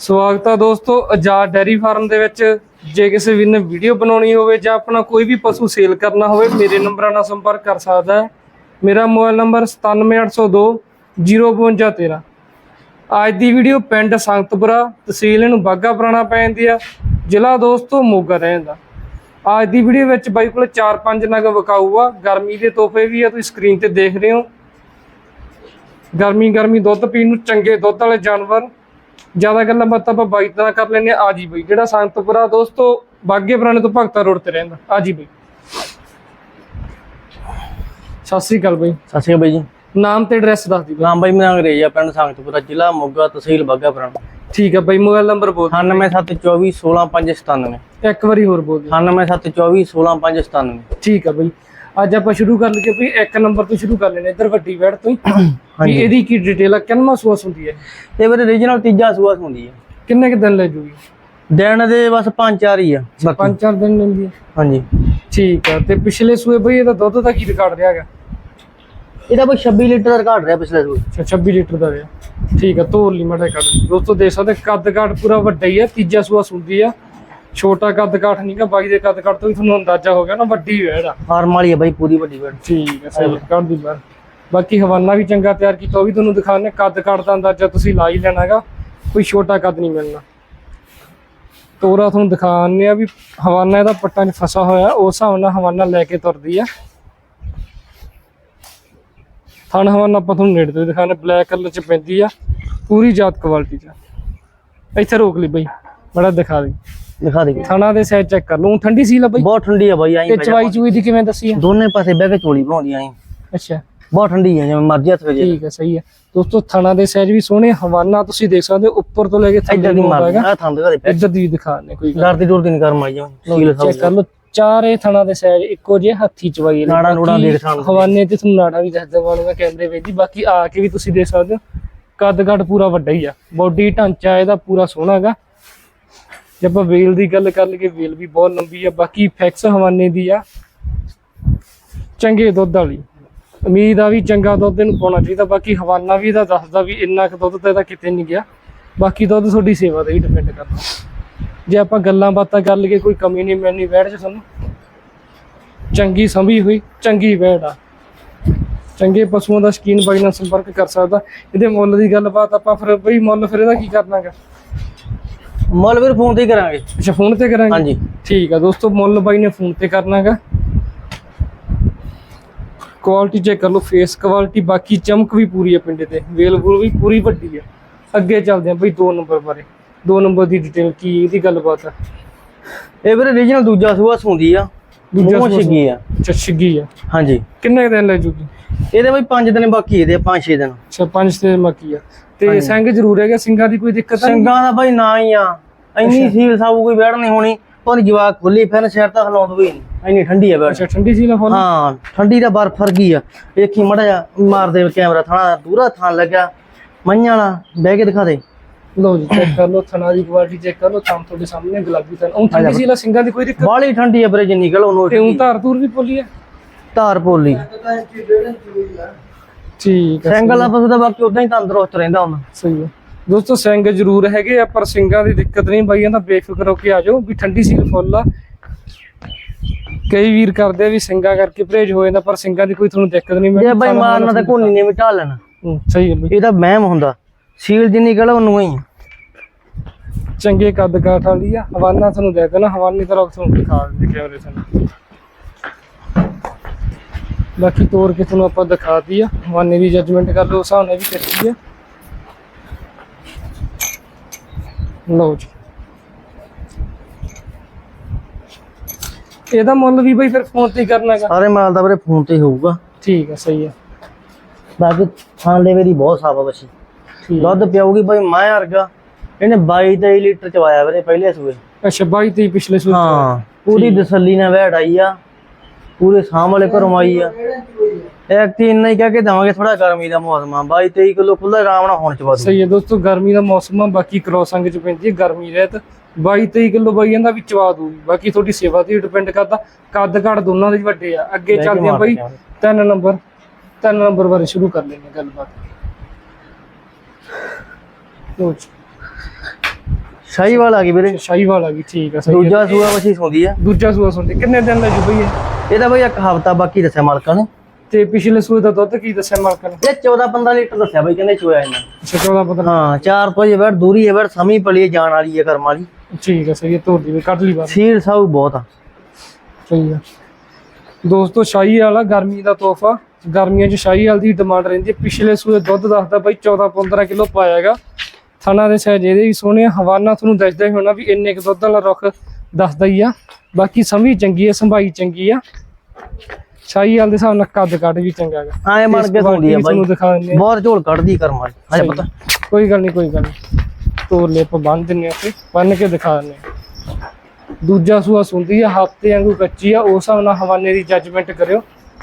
ਸਵਾਗਤ ਹੈ ਦੋਸਤੋ ਆਜ਼ਾਦ ਡੈਰੀ ਫਾਰਮ ਦੇ ਵਿੱਚ। ਜੇ ਕਿਸੇ ਵੀ ਨੇ ਵੀਡੀਓ ਬਣਾਉਣੀ ਹੋਵੇ ਜਾਂ ਆਪਣਾ ਕੋਈ ਵੀ ਪਸ਼ੂ ਸੇਲ ਕਰਨਾ ਹੋਵੇ, ਮੇਰੇ ਨੰਬਰਾਂ ਨਾਲ ਸੰਪਰਕ ਕਰ ਸਕਦਾ ਹੈ। ਮੇਰਾ ਮੋਬਾਈਲ ਨੰਬਰ 97802 05213 ਅੱਜ ਦੀ ਵੀਡੀਓ ਪਿੰਡ ਸੰਗਤਪੁਰਾ, ਤਹਿਸੀਲ ਇਹਨੂੰ ਬਾਗਾ ਪੁਰਾਣਾ ਪੈ ਜਾਂਦੀ ਆ। ਜ਼ਿਲ੍ਹਾ ਦੋਸਤੋ, ਮੋਗਾ ਰਹਿੰਦਾ ਅੱਜ ਦੀ ਵੀਡੀਓ ਵਿੱਚ ਬਾਈ ਕੋਲ 4-5 ਨਗ ਵਿਕਾਊ ਆ। ਗਰਮੀ ਦੇ ਤੋਹਫੇ ਵੀ ਆ, ਤੁਸੀਂ ਸਕਰੀਨ ਤੇ ਦੇਖ ਰਹੇ ਹੋ। ਗਰਮੀ ਗਰਮੀ ਦੁੱਧ ਪੀਣ ਨੂੰ ਚੰਗੇ ਦੁੱਧ ਵਾਲੇ ਜਾਨਵਰ ਜ਼ਿਆਦਾ ਗੱਲਾਂ ਬਾਤਾਂ ਆਪਾਂ ਬਾਈਕ ਨਾਲ ਕਰ ਲੈਂਦੇ ਆ ਜੀ ਬਈ ਜਿਹੜਾ ਸੰਗਤਪੁਰਾ ਦੋਸਤੋ ਬਾਗੇ ਪੁਰਾਣੇ ਤੋਂ ਭਗਤਾ ਰੋਡ ਤੇ ਰਹਿੰਦਾ। ਆ ਜੀ ਬਈ। ਸਤਿ ਸ੍ਰੀ ਅਕਾਲ ਬਈ। ਸਤਿ ਸ਼੍ਰੀ ਅਕਾਲ ਬਾਈ ਜੀ। ਨਾਮ ਤੇ ਐਡਰੈਸ ਦੱਸ ਦੀ ਬਈ। ਨਾਮ ਬਾਈ ਮੇਰਾ ਅੰਗਰੇਜ਼ ਆ ਪਿੰਡ ਸੰਗਤਪੁਰਾ ਜ਼ਿਲ੍ਹਾ ਮੋਗਾ ਤਹਿਸੀਲ ਬਾਗਾ ਪੁਰਾਣਾ। ਠੀਕ ਆ ਬਈ ਮੋਬਾਈਲ ਨੰਬਰ ਬੋਲ 9774216597 ਇੱਕ ਵਾਰੀ ਹੋਰ ਬੋਲ ਦਿਓ। 9774216597 ਠੀਕ ਆ ਬਈ। ਅੱਜ ਆਪਾਂ ਸ਼ੁਰੂ ਕਰ ਲਈਏ ਬਈ ਇੱਕ ਨੰਬਰ ਤੋਂ ਸ਼ੁਰੂ ਕਰ ਲੈਣੇ ਇੱਧਰ ਵੱਡੀ ਵੈੜ ਤੋਂ ਵੀ ਇਹਦੀ ਕੀ ਡਿਟੇਲ ਆ ਕਿੰਨਾ ਸੋਸ ਹੁੰਦੀ ਹੈ? ਇਹ ਵੀਰੇ ਰੀਜਨਲ ਤੀਜਾ ਸੂਆ ਹੁੰਦੀ ਹੈ। ਕਿੰਨੇ ਕੁ ਦਿਨ ਲੈ ਜੂਗੀ? ਦਿਨ ਦੇ ਬਸ ਪੰਜ ਚਾਰ ਹੀ ਆ ਬਾਕੀ। ਪੰਜ ਚਾਰ ਦਿਨ ਲੈਂਦੀ ਹੈ। ਹਾਂਜੀ। ਠੀਕ ਆ ਤੇ ਪਿਛਲੇ ਸੂਏ ਬਈ ਇਹਦਾ ਦੁੱਧ ਦਾ ਕੀ ਰਿਕਾਰਡ ਰਿਹਾ ਹੈਗਾ? ਇਹਦਾ ਬਈ 26 ਲੀਟਰ ਦਾ ਘਾਟ ਰਿਹਾ ਪਿਛਲੇ ਸੂਏ। ਅੱਛਾ 26 ਲੀਟਰ ਦਾ ਰਿਹਾ। ਠੀਕ ਆ ਤੋਰ ਲਈ ਮਾੜਾ ਕੱਢ। ਦੋਸਤੋ ਦੇਖ ਸਕਦੇ ਕੱਦ ਕਾਠ ਪੂਰਾ ਵੱਡਾ ਹੀ ਆ ਤੀਜਾ ਸੂਆ ਸੁੰਦੀ ਆ। ਛੋਟਾ ਕੱਦ ਕਾਠ ਨਹੀਂਗਾ ਬਾਕੀ ਦੇ ਕੱਦ ਕਾਠ ਤੋਂ ਵੀ ਤੁਹਾਨੂੰ ਅੰਦਾਜ਼ਾ ਹੋ ਗਿਆ ਨਾ ਵੱਡੀ ਵੈੜ ਆ। ਫਾਰਮ ਵਾਲੀ ਆ ਬਾਈ ਪੂਰੀ ਵੱਡੀ ਵੱਡੀ ਠੀਕ ਹੈ ਸਹੀ ਕਰ ਦੀ ਬਾਰ ਬਾਕੀ ਹਵਾਨਾ ਵੀ ਚੰਗਾ ਤਿਆਰ ਕੀਤਾ ਉਹ ਵੀ ਤੁਹਾਨੂੰ ਦਿਖਾਣੇ ਕੱਦ ਕੱਦ ਦਾ ਅੰਦਾਜ਼ਾ ਤੁਸੀਂ ਲਾ ਹੀ ਲੈਣਾ ਹੈਗਾ ਕੋਈ ਛੋਟਾ ਕੱਦ ਨਹੀਂ ਮਿਲਣਾ। ਤੋਰਾ ਤੁਹਾਨੂੰ ਦਿਖਾਣੇ ਆ ਵੀ ਹਵਾਨਾ ਇਹਦਾ ਪੱਟਾਂ 'ਚ ਫਸਾ ਹੋਇਆ ਉਸ ਹਿਸਾਬ ਨਾਲ ਹਵਾਨਾ ਲੈ ਕੇ ਤੁਰਦੀ ਆ। ਥਣ ਹਵਾਨਾ ਆਪਾਂ ਤੁਹਾਨੂੰ ਨੇੜੇ ਤੋਂ ਦਿਖਾਣੇ ਬਲੈਕ ਕਲਰ 'ਚ ਪੈਂਦੀ ਆ ਪੂਰੀ ਜਾਤ ਕੁਆਲਿਟੀ 'ਚ ਇੱਥੇ ਰੋਕ ਲਈ ਬਈ ਬੜਾ ਦਿਖਾ ਦੇ। ਦਿਖਾ ਦੇ। ਥਣਾ ਦੇ ਸਾਈਜ਼ ਚੈੱਕ ਕਰ ਲੂੰ ਠੰਡੀ ਸੀ ਲਾ ਬਈ? ਬਹੁਤ ਠੰਡੀ ਆ ਬਾਈ ਆਈ ਤੇ ਚਵਾਈ ਚੂਈ ਦੀ ਕਿਵੇਂ ਦੱਸੀ ਆ? ਦੋਨੇ ਪਾਸੇ ਬਹਿ ਕੇ ਚੋਲੀ ਬਣਾਉਂਦੀਆਂ ਆਈ ਅੱਛਾ। ਬਹੁਤ ਠੰਡੀ ਆ ਜਿਵੇਂ ਮਰਜ਼ੀ ਹੱਥ ਵਿੱਚ ਠੀਕ ਹੈ ਸਹੀ ਹੈ ਦੋਸਤੋ ਥਣਾ ਦੇ ਸਾਈਜ਼ ਵੀ ਸੋਹਣੇ ਹਵਾਨਾ ਤੁਸੀਂ ਦੇਖ ਸਕਦੇ ਹੋ ਉੱਪਰ ਤੋਂ ਲੈ ਕੇ ਥੱਲੇ ਦੀ ਆ ਥੰਦ ਦਿਖਾ ਦੇ ਇੱਧਰ ਦੀ ਦਿਖਾਣੇ ਕੋਈ ਗੱਲ ਡਰਦੀ ਡੁਰਦੀ ਨਹੀਂ ਕਰ ਮਾਈ ਜਾਵਾਂ ਚੈੱਕ ਕਰ ਲਓ। ਚਾਰੇ ਥਣਾ ਦੇ ਸਾਈਜ਼ ਇੱਕੋ ਜਿਹੇ ਹੱਥੀ ਚਵਾਈ ਨਾੜਾਂ ਨੂੜਾਂ ਦੇਖ ਸਕਦੇ ਹੋ। ਹਵਾਨੇ ਤੇ ਤੁਹਾਨੂੰ ਨਾੜਾ ਵੀ ਦੱਸ ਦਵਾਂਗਾ ਕੈਮਰੇ ਵਿੱਚ ਹੀ ਬਾਕੀ ਆ ਕੇ ਵੀ ਤੁਸੀਂ ਦੇਖ ਸਕਦੇ ਹੋ। ਕੱਦ ਕੱਦ ਪੂਰਾ ਵੱਡਾ ਹੀ ਆ। ਬੋਡੀ ਢਾਂਚਾ ਇਹਦਾ ਪੂਰਾ ਸੋਹਣਾ ਹੈਗਾ। ਜੇ ਆਪਾਂ ਵੇਲ ਦੀ ਗੱਲ ਕਰ ਲਈਏ ਵੇਲ ਵੀ ਬਹੁਤ ਲੰਬੀ ਆ, ਬਾਕੀ ਫੈਕਸ ਹਵਾਨੇ ਦੀ ਆ। ਚੰਗੇ ਦੁੱਧ ਵਾਲੀ। ਉਮੀਦ ਆ ਵੀ ਚੰਗਾ ਦੁੱਧ ਇਹਨੂੰ ਪਾਉਣਾ ਚਾਹੀਦਾ, ਬਾਕੀ ਹਵਾਨਾ ਵੀ ਇਹਦਾ ਦੱਸਦਾ ਵੀ ਇੰਨਾ ਕੁ ਦੁੱਧ ਤਾਂ ਇਹਦਾ ਕਿਤੇ ਨਹੀਂ ਗਿਆ। ਬਾਕੀ ਦੁੱਧ ਤੁਹਾਡੀ ਸੇਵਾ ਤੇ ਹੀ ਡਿਪੈਂਡ ਕਰਦਾ। ਜੇ ਆਪਾਂ ਗੱਲਾਂ ਬਾਤਾਂ ਕਰ ਲਈਏ, ਕੋਈ ਕਮੀ ਨਹੀਂ ਮਿਲਣੀ ਵੈੜ 'ਚ ਸਾਨੂੰ ਚੰਗੀ ਸੰਭੀ ਹੋਈ, ਚੰਗੀ ਵੈੜ ਆ। ਚੰਗੇ ਪਸ਼ੂਆਂ ਦਾ ਸ਼ਕੀਨ ਬਾਈ ਨਾਲ ਸੰਪਰਕ ਕਰ ਸਕਦਾ। ਇਹਦੇ ਮੁੱਲ ਦੀ ਗੱਲਬਾਤ ਆਪਾਂ ਫਿਰ ਬਈ ਮੁੱਲ ਫਿਰ ਇਹਦਾ ਕੀ ਕਰਨਾਗਾ? ਮੁੱਲ ਵੀਰ ਫੋਨ ਤੇ ਹੀ ਕਰਾਂਗੇ। ਅੱਛਾ ਫੋਨ ਤੇ ਕਰਾਂਗੇ? ਹਾਂਜੀ। ਠੀਕ ਆ ਦੋਸਤੋ ਮੁੱਲ ਬਾਈ ਨੇ ਫੋਨ ਤੇ ਕਰਨਾਗਾ। ਕੁਆਲਿਟੀ ਚੈੱਕ ਕਰ ਲਓ ਫੇਸ ਕੁਆਲਿਟੀ ਬਾਕੀ ਚਮਕ ਵੀ ਪੂਰੀ ਹੈ ਪਿੰਡੇ ਤੇ। ਵੇਲ ਵੂਲ ਵੀ ਪੂਰੀ ਵੱਡੀ ਹੈ ਅੱਗੇ ਚੱਲਦੇ ਆਂ ਬਈ 2 ਨੰਬਰ ਬਾਰੇ। 2 ਨੰਬਰ ਦੀ ਡਿਟੇਲ ਕੀ ਇਹਦੀ ਗੱਲਬਾਤ ਆ। ਇਹ ਵੀਰੇ ਰੀਜਨਲ ਦੂਜਾ ਸੂਆ ਹੁੰਦੀ ਆ। ਦੂਜਾ ਛਿੱਗੀ ਆ। ਅੱਛਾ ਛਿੱਗੀ ਆ। ਹਾਂਜੀ। ਕਿੰਨੇ ਦਿਨ ਲੈ ਜੂਗੀ? ਇਹਦੇ ਬਈ 5 ਦਿਨ ਬਾਕੀ ਇਹਦੇ 5-6 ਦਿਨ। ਅੱਛਾ ਪੰਜ ਤੇ ਮੱਕੀ ਆ। ਤੇ ਸਿੰਘ ਜ਼ਰੂਰ ਹੈਗਾ ਸਿੰਘਾਂ ਦੀ ਕੋਈ ਦਿੱਕਤ ਆ ਸਿੰਘਾਂ ਦਾ ਬਈ ਨਾ ਹੀ ਆ। ਇੰਨੀ ਸੀਲ ਸਾਬੂ ਕੋਈ ਬੈਠ ਨਹੀਂ ਹੋਣੀ। ਪਰ ਜਵਾਕ ਖੁੱਲੀ ਫਿਰ ਸਿਰ ਤਾਂ ਹਲਾਉਂਦ ਵੀ ਨਹੀਂ ਇੰਨੀ ਠੰਡੀ ਆ ਬੈਠ। ਅੱਛਾ ਠੰਡੀ ਸੀ ਨਾ ਫੁੱਲ? ਹਾਂ ਠੰਡੀ ਦਾ ਬਰਫ ਵਰਗੀ ਆ। ਵੇਖੀ ਮੜਾ ਜਾ ਮਾਰਦੇ ਕੈਮਰਾ ਥਾਣਾ ਦੂਰਾ ਥਾਂ ਲੱਗਿਆ। ਮਈਆਂ ਵਾਲਾ ਬਹਿ ਕੇ ਦਿਖਾ ਦੇ। ਲਓ ਜੀ ਚੈੱਕ ਕਰ ਲਓ ਥਣਾ ਦੀ ਕੁਆਲਿਟੀ ਚੈੱਕ ਕਰ ਲਓ ਥਾਂ ਤੁਹਾਡੇ ਸਾਹਮਣੇ ਗੁਲਾਬੀ ਥਣ। ਉਹ ਠੰਡੀ ਸੀ ਨਾ ਸਿੰਘਾਂ ਦੀ ਕੋਈ ਦਿੱਕਤ? ਬਾਲੀ ਠੰਡੀ ਆ ਵੀਰੇ ਜਿੰਨੀ ਗੱਲ ਉਹਨੂੰ ਤੇ ਉਹ ਧਾਰ ਧੂਰ ਵੀ ਪੋਲੀ ਆ? ਧਾਰ ਪੋਲੀ। ਠੀਕ ਆ ਸਿੰਗਲ ਦਾ ਪਸ਼ੂ ਤਾਂ ਬਾਕੀ ਉਦਾਂ ਹੀ ਤੰਦਰੁਸਤ ਰਹਿੰਦਾ ਹੁੰਦਾ ਸਹੀ ਹੈ ਦੋਸਤੋ ਸਿੰਘ ਜ਼ਰੂਰ ਹੈਗੇ ਆ ਪਰ ਸਿੰਘਾਂ ਦੀ ਦਿੱਕਤ ਨਹੀਂ। ਬਾਈ ਇਹਦਾ ਬੇਫਿਕਰ ਹੋ ਕੇ ਆ ਜਾਓ ਵੀ ਠੰਡੀ ਸੀਲ ਫੁੱਲ ਆ। ਕਈ ਵੀਰ ਕਰਦੇ ਆ ਵੀ ਸਿੰਘਾਂ ਕਰਕੇ ਪਰਹੇਜ ਹੋ ਜਾਂਦਾ ਪਰ ਸਿੰਘਾਂ ਦੀ ਕੋਈ ਤੁਹਾਨੂੰ ਦਿੱਕਤ ਨਹੀਂ ਜੇ ਬਈ ਮਾਰਨਾ ਤਾਂ ਕੋਨੀ ਨੇ ਵੀ ਢਾਲ ਲੈਣਾ। ਹੂੰ, ਸਹੀ ਹੈ ਬਈ। ਇਹਦਾ ਮਹਿਮ ਹੁੰਦਾ। ਸੀਲ ਜਿੰਨੀ ਗੱਲ ਉਹਨੂੰ ਹੀ ਆ। ਚੰਗੇ ਕੱਦ ਕਾਠ ਵਾਲੀ ਆ। ਹਵਾਨਾ ਤੁਹਾਨੂੰ ਦੇ ਦੇਣਾ ਹਵਾਨੀ ਤਰ੍ਹਾਂ ਤੁਹਾਨੂੰ ਦਿਖਾ ਦਿੰਦੇ ਕੈਮਰੇ ਤੁਹਾਨੂੰ ਬਾਕੀ ਤੋੜ ਕੇ ਤੁਹਾਨੂੰ ਆਪਾਂ ਦਿਖਾਤੀ ਆ। ਹਵਾਨੇ ਦੀ ਜੱਜਮੈਂਟ ਕਰ ਲਓ ਹਿਸਾਬ ਨਾਲ ਵੀ ਕੱਚੀ ਆ। ਲਓ ਜੀ। ਇਹਦਾ ਮੁੱਲ ਵੀ ਬਈ ਫਿਰ ਫੋਨ ਤੇ ਹੀ ਕਰਨਾ ਹੈਗਾ। ਸਾਰੇ ਮਾਲ ਦਾ ਵੀਰੇ ਫੋਨ ਤੇ ਹੀ ਹੋਊਗਾ। ਠੀਕ ਹੈ ਸਹੀ ਹੈ ਬਾਕੀ ਥਾਂ ਲੈਵੇ ਦੀ ਬਹੁਤ ਸਾਫ਼ ਆ ਬੱਚੀ ਠੀਕ ਦੁੱਧ ਪਿਆਉਗੀ ਬਈ ਮਾਂ ਵਰਗਾ। ਇਹਨੇ 22 23 ਲੀਟਰ ਚਵਾਇਆ ਵੀਰੇ ਪਹਿਲੇ ਸੂਏ। ਅੱਛਾ 22 ਤੇ ਪਿਛਲੇ ਸੂਟ ਹਾਂ ਪੂਰੀ ਤਸੱਲੀ ਨਾਲ ਵੈੜ ਆਈ ਆ। ਪੂਰੇ ਸਾਂਭ ਵਾਲੇ ਘਰੋਂ ਆਈ ਆ। ਇੱਕ ਤੇ ਇੰਨਾ ਹੀ ਕਹਿ ਕੇ ਦਵਾਂਗੇ ਥੋੜਾ ਗਰਮੀ ਦਾ ਮੌਸਮ ਆ। 22 23 ਕਿਲੋ ਖੁੱਲਾ ਆਰਾਮ ਨਾਲ ਹੁਣ ਚਵਾ ਦੂ ਸਹੀ ਹੈ ਦੋਸਤੋ ਗਰਮੀ ਦਾ ਮੌਸਮ ਆ ਬਾਕੀ ਕ੍ਰੋਸ ਅੰਗ ਚ ਪੈਂਦੀ ਹੈ ਗਰਮੀ ਰਹਿਤ। 22 23 ਕਿਲੋ ਬਾਈ ਜਾਂਦਾ ਵੀ ਚਵਾ ਦੂਗੀ। ਬਾਕੀ ਤੁਹਾਡੀ ਸੇਵਾ ਤੇ ਡਿਪੈਂਡ ਕਰਦਾ। ਕੱਦ ਕਾਠ ਦੋਨਾਂ ਦੇ ਹੀ ਵੱਡੇ ਆ। ਅੱਗੇ ਚੱਲਦੇ ਆ ਬਾਈ। ਤਿੰਨ ਨੰਬਰ ਤਿੰਨ ਨੰਬਰ ਬਾਰੇ ਸ਼ੁਰੂ ਕਰ ਲੈਂਦੇ ਹਾਂ ਗੱਲਬਾਤ। ਜੀ। ਸ਼ਾਹੀਵਾਲ ਆ ਗਈ ਵੀਰੇ। ਸ਼ਾਹੀਵਾਲ ਆ ਗਈ ਠੀਕ ਆ ਸਹੀ। ਦੂਜਾ ਸੂਆ ਵਛੀ ਸੌਂਦੀ ਆ। ਦੂਜਾ ਸੂਆ ਸੁਣਦੇ ਕਿੰਨੇ ਦਿਨ ਲੈ ਜੂ ਬਈ ਇਹ? ਇਹਦਾ ਬਈ ਇੱਕ ਹਫਤਾ ਬਾਕੀ ਦੱਸਿਆ ਮਾਲਕਾਂ ਨੇ। ਤੇ ਪਿਛਲੇ ਸੂਏ ਦਾ ਦੁੱਧ ਕੀ ਦੱਸਿਆ ਮਾਲਕਾਂ ਨੇ? ਇਹ 14 15 ਲੀਟਰ ਦੱਸਿਆ ਬਈ ਕਹਿੰਦੇ ਚੋਇਆ ਇਹਨਾਂ ਅੱਛਾ 14 15 ਹਾਂ ਚਾਰ ਤੋਂ ਬੈਠ ਦੂਰੀ ਹੈ ਬੈਠ ਸਮੀ ਪਲੀ ਹੈ, ਜਾਣ ਵਾਲੀ ਹੈ ਕਰਮ ਵਾਲੀ। ਠੀਕ ਆ ਸਹੀ ਹੈ ਤੋੜ ਦੀ ਵੀ ਕੱਢ ਲਈ ਬਾਹਰ। ਸੀਲ ਸਾਊ ਬਹੁਤ ਆ। ਸਹੀ ਆ ਦੋਸਤੋ ਸ਼ਾਹੀ ਵਾਲਾ ਗਰਮੀ ਦਾ ਤੋਹਫਾ। ਗਰਮੀਆਂ 'ਚ ਸ਼ਾਹੀ ਵਾਲ ਦੀ ਡਿਮਾਂਡ ਰਹਿੰਦੀ ਹੈ। ਪਿਛਲੇ ਸੂਏ ਦੁੱਧ ਦੱਸਦਾ ਬਾਈ 14 15 ਕਿਲੋ ਪਾਇਆਗਾ ਥਣਾ ਦੇ ਸਾਈਜ਼ ਇਹਦੇ ਵੀ ਸੋਹਣੇ ਹਵਾਨਾ ਤੁਹਾਨੂੰ ਦੱਸਦਾ ਹੀ ਹੋਣਾ ਵੀ ਇੰਨੇ ਕੁ ਦੁੱਧ ਵਾਲਾ ਰੁੱਖ ਦੱਸਦਾ ਹੀ ਆ। ਬਾਕੀ ਸਮੀ ਚੰਗੀ ਹੈ ਸੰਭਾਈ ਚੰਗੀ ਆ। ਸ਼ਾਹੀ ਵਾਲ ਦੇ ਹਿਸਾਬ ਨਾਲ ਕੱਦ ਕੱਟ ਵੀ ਚੰਗਾ ਹੈਗਾ ਐ ਮਰ ਕੇ ਸੌਂਦੀ ਆ ਬਾਈ। ਆ। ਬਹੁਤ ਝੋਲ ਕੱਢਦੀ ਕਰਮ ਸਹੀ। ਪਤਾ। ਆ। ਕੋਈ ਗੱਲ ਨਹੀਂ ਕੋਈ ਗੱਲ ਤੋਰ ਲੈ ਆਪਾਂ ਬੰਨ ਦਿੰਨੇ ਆ ਤੇ ਬੰਨ ਕੇ ਦਿਖਾ ਦਿੰਨੇ ਆ। ਦੂਜਾ ਸੂਆ ਸੁੰਦੀ ਆ ਹਫ਼ਤੇ ਵਾਂਗੂ ਕੱਚੀ ਆ। ਉਸ ਹਿਸਾਬ ਨਾਲ ਹਵਾਨੇ ਦੀ ਜੱਜਮੈਂਟ ਕਰਿਓ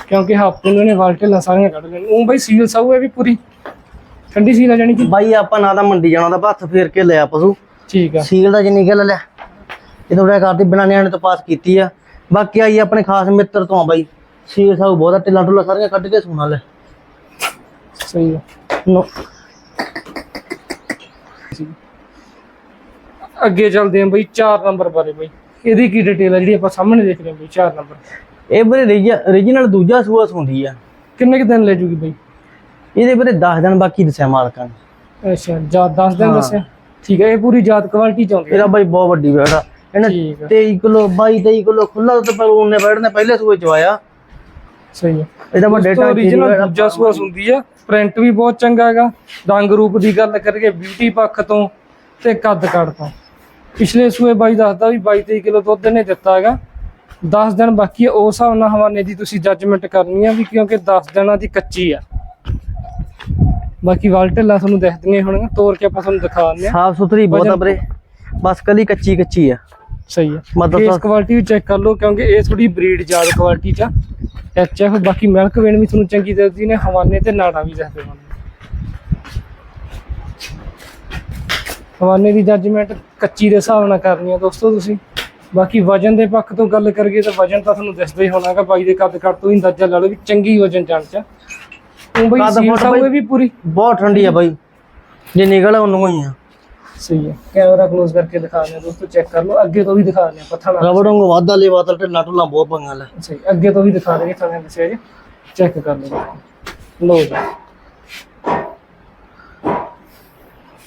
ਕਿਉਂਕਿ ਹਫ਼ਤੇ ਨੂੰ ਇਹਨੇ ਵਾਲਟੇ ਸਾਰੀਆਂ ਕੱਢ ਲੈਣ ਉਹ ਬਾਈ ਸੀਲ ਸਾਊ ਹੈ ਵੀ ਪੂਰੀ। ਠੰਡੀ ਸੀਲ ਆ ਜਾਣੀ ਕਿ? ਬਾਈ ਆਪਾਂ ਨਾ ਤਾਂ ਮੰਡੀ ਜਾਣਾ ਦਾ ਹੱਥ ਫੇਰ ਕੇ ਲਿਆ ਪਸ਼ੂ। ਠੀਕ ਆ। ਸੀਲ ਦਾ ਜਿੰਨੀ ਗੱਲ ਲੈ। ਇਹ ਥੋੜਾ ਕਰਦੀ ਬਿਨਾਂ ਨਿਆਣੇ ਤੋਂ ਪਾਸ ਕੀਤੀ ਆ। ਬਾਕੀ ਆਈ ਆਪਣੇ ਖਾਸ ਮਿੱਤਰ ਤੋਂ ਆ ਬਾਈ। ਸੀਲ ਸਾਊ ਬਹੁਤ ਟਿੱਲਾ ਟੁੱਲਾ ਸਾਰੀਆਂ ਕੱਢ ਕੇ ਸੁਣਾ ਲੈ। ਸਹੀ ਆ। ਨੋ ਅੱਗੇ ਚੱਲਦੇ ਆਂ ਬਈ 4 ਨੰਬਰ ਬਾਰੇ ਬਈ। ਇਹਦੀ ਕੀ ਡਿਟੇਲ ਆ ਜਿਹੜੀ ਆਪਾਂ ਸਾਹਮਣੇ ਦੇਖ ਰਹੇ ਹਾਂ ਬਈ 4 ਨੰਬਰ। ਇਹ ਵੀਰੇ ਰੀਜਨਲ ਦੂਜਾ ਸੂਆ ਸੁੰਦੀ ਆ। ਕਿੰਨੇ ਕੁ ਦਿਨ ਲੈ ਜੂਗੀ ਬਈ? ਇਹਦੇ ਵੀਰੇ 10 ਦਿਨ ਬਾਕੀ ਦੱਸਿਆ ਮਾਲਕਾਂ ਨੇ। ਅੱਛਾ ਜਾਂ 10 ਦਿਨ ਦੱਸਿਆ। ਠੀਕ ਹੈ ਇਹ ਪੂਰੀ ਜਾਤ ਕੁਆਲਿਟੀ ਚ ਆਉਂਦੀ ਹੈ ਇਹਦਾ ਬਾਈ ਬਹੁਤ ਵੱਡੀ ਬੈੜਾ ਇਹਨੇ ਠੀਕ ਆ। 23 ਕਿਲੋ 22 23 ਕਿਲੋ ਖੁੱਲਾ ਦੁੱਧ ਪਰ ਉਹਨੇ ਬੈਠਨੇ ਪਹਿਲੇ ਸੂਏ ਚਵਾਇਆ ਸਹੀ ਹੈ ਇਹਦਾ ਦੀ original ਬੈੜਾ ਦੂਜਾ ਸੂਆ ਹੁੰਦੀ ਆ ਪ੍ਰਿੰਟ ਵੀ ਬਹੁਤ ਚੰਗਾ ਹੈਗਾ। ਰੰਗ ਰੂਪ ਦੀ ਗੱਲ ਕਰੀਏ ਬਿਊਟੀ ਪੱਖ ਤੋਂ ਤੇ ਕੱਦ ਕੱਦ ਤੋਂ। ਪਿਛਲੇ ਸੂਏ ਬਾਈ ਦੱਸਦਾ ਵੀ 22 23 ਕਿਲੋ ਦੁੱਧ ਨੇ ਦਿੱਤਾ ਹੈਗਾ। 10 ਦਿਨ ਬਾਕੀ ਉਸ ਹਿਸਾਬ ਨਾਲ ਹਵਾਨੇ ਦੀ ਤੁਸੀਂ ਜੱਜਮੈਂਟ ਕਰਨੀ ਆ ਵੀ ਕਿਉਂਕਿ 10 ਦਿਨਾਂ ਦੀ ਕੱਚੀ ਆ। ਬਾਕੀ ਵਾਲਟੇਲਾ ਤੁਹਾਨੂੰ ਦਿਖ ਦਿੰਗੇ ਹੁਣ ਤੋੜ ਕੇ ਆਪਾਂ ਤੁਹਾਨੂੰ ਦਿਖਾ ਦਿੰਦੇ ਆ। ਸਾਫ਼ ਸੁਥਰੀ ਬਹੁਤ ਵੀਰੇ। ਬਸ ਕਲੀ ਕੱਚੀ ਕੱਚੀ ਆ। ਸਹੀ ਆ ਮਤਲਬ ਫੇਸ ਤਾਂ- ਕੁਆਲਿਟੀ ਵੀ ਚੈੱਕ ਕਰ ਲਓ ਕਿਉਂਕਿ ਇਹ ਥੋੜੀ ਬਰੀਡ ਜ਼ਿਆਦਾ ਕੁਆਲਿਟੀ ਚ ਐਚ ਐਫ ਬਾਕੀ ਮਿਲਕ ਵੇਣ ਵੀ ਤੁਹਾਨੂੰ ਚੰਗੀ ਦੱਸਦੀ ਨੇ ਹਵਾਨੇ ਤੇ ਨਾੜਾ ਵੀ ਦੱਸਦੇ ਹਨ ਹਵਾਨੇ ਦੀ ਜੱਜਮੈਂਟ ਕੱਚੀ ਦੇ ਹਿਸਾਬ ਨਾਲ ਕਰਨੀ ਆ ਦੋਸਤੋ ਤੁਸੀਂ। ਬਾਕੀ ਵਜਨ ਦੇ ਪੱਖ ਤੋਂ ਗੱਲ ਕਰੀਏ ਤਾਂ ਵਜਨ ਤਾਂ ਤੁਹਾਨੂੰ ਦਿਸਦਾ ਹੀ ਹੋਣਾਗਾ ਬਾਈ ਦੇ ਕੱਦ ਕੱਟ ਤੋਂ ਹੀ ਅੰਦਾਜ਼ਾ ਲਾ ਲਓ ਵੀ ਚੰਗੀ ਵਜਨ ਜਾਣ ਚ ਉਹ ਬਈ ਕੱਦ ਸੀਲ ਫੁੱਟ ਸਾਹਿਬ ਬਈ- ਵੀ ਪੂਰੀ। ਬਹੁਤ ਠੰਡੀ ਆ ਬਾਈ। ਜੇ ਨਿਕਲ ਉਹਨੂੰ ਹੀ ਆ ਸਹੀ ਹੈ। ਕੈਮਰਾ ਕਲੋਜ਼ ਕਰਕੇ ਦਿਖਾ ਦਿਆਂ ਦੋਸਤੋ ਚੈੱਕ ਕਰ ਲਓ। ਅੱਗੇ ਤੋਂ ਵੀ ਦਿਖਾ ਦਿਆਂ ਪੱਥਾ ਨਾਲ। ਰਬੜੋਂ ਵਾਦਾ ਲੈ ਵਾਤਲ ਢਿੱਲਾ ਢੁੱਲਾ ਬਹੁਤ ਪੰਗਾ ਲੈ। ਸਹੀ ਅੱਗੇ ਤੋਂ ਵੀ ਦਿਖਾ ਦੇਗੇ ਤੁਹਾਨੂੰ ਦੱਸਿਆ ਜੀ। ਚੈੱਕ ਕਰ ਲਓ। ਲੋ ਜੀ।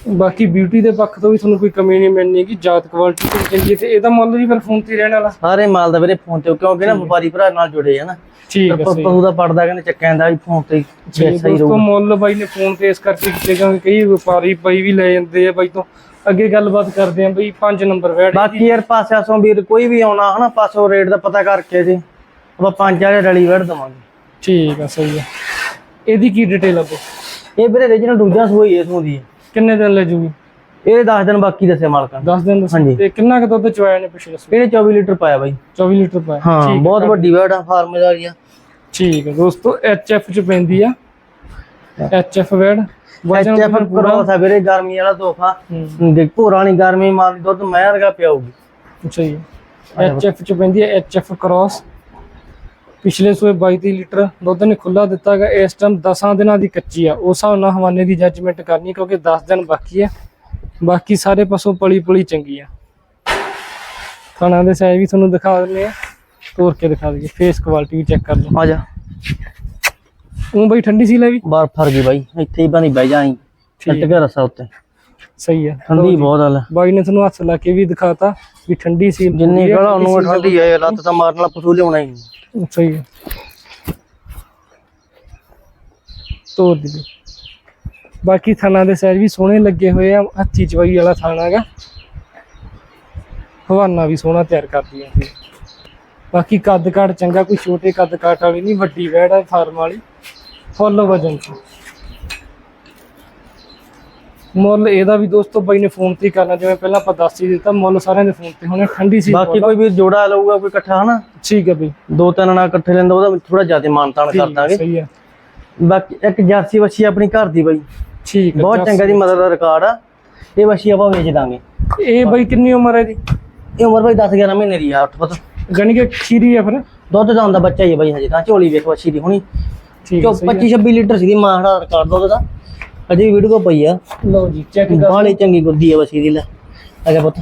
ਬਾਕੀ ਬਿਊਟੀ ਦੇ ਪੱਖ ਤੋਂ ਵੀ ਤੁਹਾਨੂੰ ਕੋਈ ਕਮੀ ਨਹੀਂ ਮਿਲਣੀ ਕਿ ਜਾਤ ਕੁਆਲਿਟੀ ਤੇ ਚੰਗੀ ਹੈ ਤੇ ਇਹਦਾ ਮੁੱਲ ਵੀ ਫਿਰ ਫੋਨ ਤੇ ਹੀ ਰਹਿਣ ਵਾਲਾ। ਸਾਰੇ ਮਾਲ ਦਾ ਵੀਰੇ ਫੋਨ ਤੇ ਕਿਉਂਕਿ ਨਾ ਵਪਾਰੀ ਭਰਾ ਨਾਲ ਜੁੜੇ ਆ ਨਾ। ਠੀਕ ਹੈ ਸਹੀ ਪਸ਼ੂ ਦਾ ਪੜਦਾ ਕਹਿੰਦੇ ਚੱਕਿਆਂ ਦਾ ਵੀ ਫੋਨ ਤੇ ਹੀ ਜੀ ਸਹੀ ਦੋਸਤੋ ਰਹੂ ਮੁੱਲ ਬਾਈ ਨੇ ਫੋਨ ਤੇ ਇਸ ਕਰਕੇ ਕੀਤੇ ਕਿਉਂਕਿ ਕਈ ਵਪਾਰੀ ਬਾਈ ਵੀ ਲੈ ਜਾਂਦੇ ਆ ਬਾਈ ਤੋਂ। ਅੱਗੇ ਗੱਲਬਾਤ ਕਰਦੇ ਆ ਬਈ 5 ਨੰਬਰ ਵੈੜ ਬਾਕੀ ਯਾਰ ਪਾਸਿਆਂ ਸੋਂ ਵੀਰ ਕੋਈ ਵੀ ਆਉਣਾ ਹਨਾ ਪਾਸੋਂ ਰੇਟ ਦਾ ਪਤਾ ਕਰਕੇ ਜੀ ਆਪਾਂ ਪੰਜ ਵਾਲੇ ਡਲੀ ਵੜ ਦਵਾਂਗੇ। ਠੀਕ ਆ ਸਹੀ ਆ। ਇਹਦੀ ਕੀ ਡਿਟੇਲ ਆ? ਇਹ ਵੀਰੇ ਰੀਜਨਲ ਦੂਜਾ ਸੂਈ ਇਸ ਨੂੰ ਦੀ ਹੈ। ਕਿੰਨੇ ਦਿਨ ਲੈ ਜੂਗੀ? ਇਹ 10 ਦਿਨ ਬਾਕੀ ਦੱਸਿਆ ਮਾਲਕਾਂ ਨੇ। 10 ਦਿਨ ਦੱਸੋ? ਹਾਂਜੀ। ਤੇ ਕਿੰਨਾ ਕੁ ਦੁੱਧ ਚਵਾਇਆ ਨੇ ਪਿਛਲੇ ਸਾਲ? ਇਹਨੇ 24 ਲੀਟਰ ਪਾਇਆ ਬਾਈ। 24 ਲੀਟਰ ਪਾਇਆ। ਹਾਂ ਬਹੁਤ ਵੱਡੀ ਵੜ ਆ ਫਾਰਮੇ ਵਾਲੀ ਆ ਠੀਕ ਹੈ ਦੋਸਤੋ ਐਫ ਚ ਪੈਂਦੀ ਆ। ਐਫ ਵੈੜ ਵਜਨ ਐਚਐਫ ਕਰੋਸ ਆ ਵੀਰੇ ਗਰਮੀ ਵਾਲਾ ਤੋਹਫਾ। ਹੂੰ। ਦੇਖੋ ਰਾਣੀ ਗਰਮੀ ਮਾਰ ਦੀ ਦੁੱਧ ਮੈਂ ਵਰਗਾ ਪਿਆਉਗੀ ਸਹੀ ਹੈ ਐਫ ਚ ਪੈਂਦੀ ਹੈ ਐਫ ਕ੍ਰਾਸ ਪਿਛਲੇ ਸੂਏ 22 ਲੀਟਰ ਦੁੱਧ ਨੇ ਖੁੱਲਾ ਦਿੱਤਾ ਹੈਗਾ। ਇਸ ਟਾਈਮ 10 ਦਿਨਾਂ ਦੀ ਕੱਚੀ ਆ। ਉਸ ਹਿਸਾਬ ਨਾਲ ਹਵਾਨੇ ਦੀ ਜੱਜਮੈਂਟ ਕਰਨੀ ਕਿਉਂਕਿ 10 ਦਿਨ ਬਾਕੀ ਆ। ਬਾਕੀ ਸਾਰੇ ਪਾਸੋਂ ਪਲੀ ਪਲੀ ਚੰਗੀ ਆ। ਖਾਣਾ ਦੇ ਸਾਈਜ਼ ਵੀ ਤੁਹਾਨੂੰ ਦਿਖਾ ਦਿੰਦੇ ਆ। ਤੋੜ ਕੇ ਦਿਖਾ ਦਈਏ। ਫੇਸ ਕੁਆਲਿਟੀ ਵੀ ਚੈੱਕ ਕਰ ਲਓ। ਆ ਜਾ। ਉਹ ਬਈ ਠੰਡੀ ਸੀ ਲੈ ਵੀ? ਬਾਹਰ ਫਰ ਗਈ ਬਾਈ। ਇੱਥੇ ਹੀ ਬਣੀ ਬਹਿ ਜਾਈ ਛੱਟ ਕੇ ਰਸਾ ਉੱਤੇ। ਸਹੀ ਆ ਠੰਡੀ ਬਹੁਤ ਆ ਲੈ ਬਾਈ ਨੇ ਤੁਹਾਨੂੰ ਹੱਥ ਲਾ ਕੇ ਵੀ ਦਿਖਾਤਾ ਵੀ ਠੰਡੀ ਸੀ ਜਿੰਨੀ ਗਲਾ ਉਹਨੂੰ ਠੰਡੀ ਆਏ ਲੱਤ ਤਾਂ ਮਾਰਨ ਵਾਲਾ ਪਸ਼ੂ ਲਿਆਉਣਾ ਹੀ। ਸਹੀ ਹੈ। ਤੋੜ ਦੇ ਬਾਕੀ ਥਾਣਾ ਦੇ ਸਾਈਜ਼ ਵੀ ਸੋਹਣੇ ਲੱਗੇ ਹੋਏ ਆ ਹੱਥੀ ਚਵਾਈ ਵਾਲਾ ਥਾਣਾ ਹੈਗਾ। ਹਵਾਨਾ ਵੀ ਸੋਹਣਾ ਤਿਆਰ ਕਰਦੀ ਹੈ। ਬਾਕੀ ਕੱਦ ਕਾਠ ਚੰਗਾ ਕੋਈ ਛੋਟੇ ਕੱਦ ਕਾਠ ਵਾਲੀ ਨਹੀਂ ਵੱਡੀ ਵੈੜ ਫਾਰਮ ਵਾਲੀ। ਫੁੱਲ ਵਜਨ ਚ। ਮੁੱਲ ਇਹਦਾ ਵੀ ਦੋਸਤੋ ਬਾਈ ਨੇ ਫੋਨ ਤੇ ਕਰਨਾ ਜਿਵੇਂ ਪਹਿਲਾਂ ਆਪਾਂ ਦੱਸ ਹੀ ਦਿੱਤਾ ਮੁੱਲ ਸਾਰਿਆਂ ਦੇ ਫੋਨ ਤੇ ਹੋਣੇ ਠੰਡੀ ਸੀ ਬਾਕੀ ਕੋਈ ਵੀ ਜੋੜਾ ਲਊਗਾ ਕੋਈ ਇਕੱਠਾ ਹਨਾ? ਠੀਕ ਹੈ ਬਈ। ਦੋ ਤਿੰਨ ਨਾਲ ਇਕੱਠੇ ਲੈਂਦਾ ਉਹਦਾ ਥੋੜਾ ਜ਼ਿਆਦਾ ਮਾਨਤਾਨ ਕਰ ਦਾਂਗੇ। ਸਹੀ ਹੈ। ਬਾਕੀ ਇੱਕ ਜਰਸੀ ਵੱਛੀ ਆਪਣੀ ਘਰ ਦੀ ਬਾਈ। ਠੀਕ ਹੈ ਬਹੁਤ ਚੰਗਾ ਦੀ ਮਦਦ ਦਾ ਰਿਕਾਰਡ ਆ। ਇਹ ਵੱਛੀ ਆਪਾਂ ਵੇਚ ਦਾਂਗੇ। ਇਹ ਬਾਈ ਕਿੰਨੀ ਉਮਰ ਹੈ ਇਹਦੀ ਇਹ ਉਮਰ ਬਾਈ 10 11 ਮਹੀਨੇ ਦੀ ਆ ਉੱਠ ਪਤਾ। ਗਣੀ ਕਿ ਖੀਰੀ ਹੈ ਫਿਰ? ਦੁੱਧ ਦਾ ਹੁੰਦਾ ਬੱਚਾ ਹੀ ਆ ਬਾਈ ਹਜੇ ਤਾਂ ਝੋਲੀ ਵੇਖ ਵੱਛੀ ਦੀ ਹੁਣੀ। ਠੀਕ ਜੋ ਹੈ। 25 26 ਲੀਟਰ ਸੀਗੀ ਮਾਂ ਦਾ ਰਿਕਾਰਡ ਦੁੱਧ ਦਾ। ਅਜੇ ਵੀ ਵੀਡੀਓ ਪਈ ਆ। ਲਓ ਜੀ ਚੈੱਕ ਕਰ ਬਾਲੀ ਚੰਗੀ ਗੁੱਦੀ ਆ ਦੀ ਲੈ। ਜਾ ਪੁੱਤ।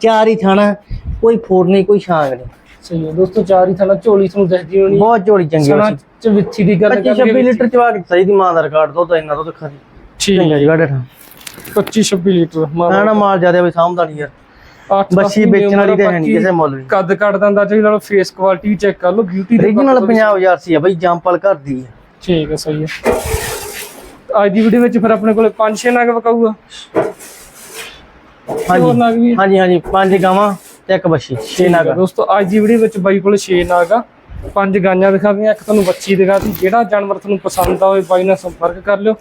ਚਾਰ ਹੀ ਥਾਣਾ ਕੋਈ ਫੋੜ ਨਹੀਂ ਕੋਈ ਛਾਂਗ ਨਹੀਂ। ਸਹੀ ਹੈ ਦੋਸਤੋ ਚਾਰ ਹੀ ਥਾਣਾ ਝੋਲੀ ਤੁਹਾਨੂੰ ਦੱਸਦੀ ਹੋਣੀ। ਬਹੁਤ ਝੋਲੀ ਚੰਗੀ ਸਣਾ ਹੋਈ ਚ ਵਿੱਥੀ ਦੀ ਗੱਲ 25 26 ਲੀਟਰ ਚਵਾ ਕੇ ਸਹੀ ਦੀ ਮਾਂ ਦਾ ਰਿਕਾਰਡ ਦੋ ਤਾਂ ਇੰਨਾ ਦੁੱਧ ਖਾਦੀ ਠੀਕ। ਚੰਗਾ ਜੀ ਗਾੜੇ ਠਾ 25 26 ਲੀਟਰ ਮਾਂ ਨਾ ਮਾਲ ਜ਼ਿਆਦਾ ਵੀ ਸਾਂਭਦਾ ਨਹੀਂ ਯਾਰ। ਬੱਸੀ ਵੇਚਣ ਵਾਲੀ ਤੇ ਹੈ ਨਹੀਂ ਕਿਸੇ ਮੁੱਲ ਵੀ ਕੱਦ ਕੱਟ ਦਿੰਦਾ ਚਾਹੀਦਾ ਨਾਲ ਫੇਸ ਕੁਆਲਿਟੀ ਚੈੱਕ ਕਰ ਲਓ ਬਿਊਟੀ ਦੇ ਰੀਜਨਲ 50000 ਸੀ ਆ ਬਈ ਜੰਪਲ ਘਰ ਦੀ ਆ। ਠੀਕ ਹੈ ਸਹੀ ਹੈ। ਅੱਜ ਦੀ ਵੀਡੀਓ ਵਿੱਚ ਫਿਰ ਆਪਣੇ ਕੋਲੇ 5-6 ਨਗ ਵਕਾਊਗਾ ਹਾਂਜੀ। ਹਾਂਜੀ ਹਾਂਜੀ ਪੰਜ ਗਾਵਾਂ ਤੇ ਇੱਕ ਬੱਛੀ ਛੇ ਨਾਗਾ। ਦੋਸਤੋ ਅੱਜ ਦੀ ਵੀਡੀਓ ਵਿੱਚ ਬਾਈ ਕੋਲੇ 6 ਨਗ ਆ। ਪੰਜ ਗਾਈਆਂ ਦਿਖਾ ਦਿਆਂ ਇੱਕ ਤੁਹਾਨੂੰ ਬੱਚੀ ਦਿਖਾਤੀ ਜਿਹੜਾ ਜਾਨਵਰ ਤੁਹਾਨੂੰ ਪਸੰਦ ਆਵੇ ਬਾਈ ਨਾਲ ਸੰਪਰਕ ਕਰ ਲਿਓ।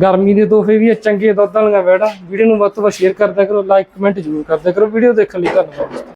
ਗਰਮੀ ਦੇ ਤੋਹਫੇ ਵੀ ਆ ਚੰਗੇ ਦੁੱਧ ਵਾਲੀਆਂ ਵੈੜਾਂ ਵੀਡੀਓ ਨੂੰ ਵੱਧ ਤੋਂ ਵੱਧ ਸ਼ੇਅਰ ਕਰਦਿਆ ਕਰੋ ਲਾਈਕ ਕਮੈਂਟ ਜ਼ਰੂਰ ਕਰਦਿਆ ਕਰੋ। ਵੀਡੀਓ ਦੇਖਣ ਲਈ ਧੰਨਵਾਦ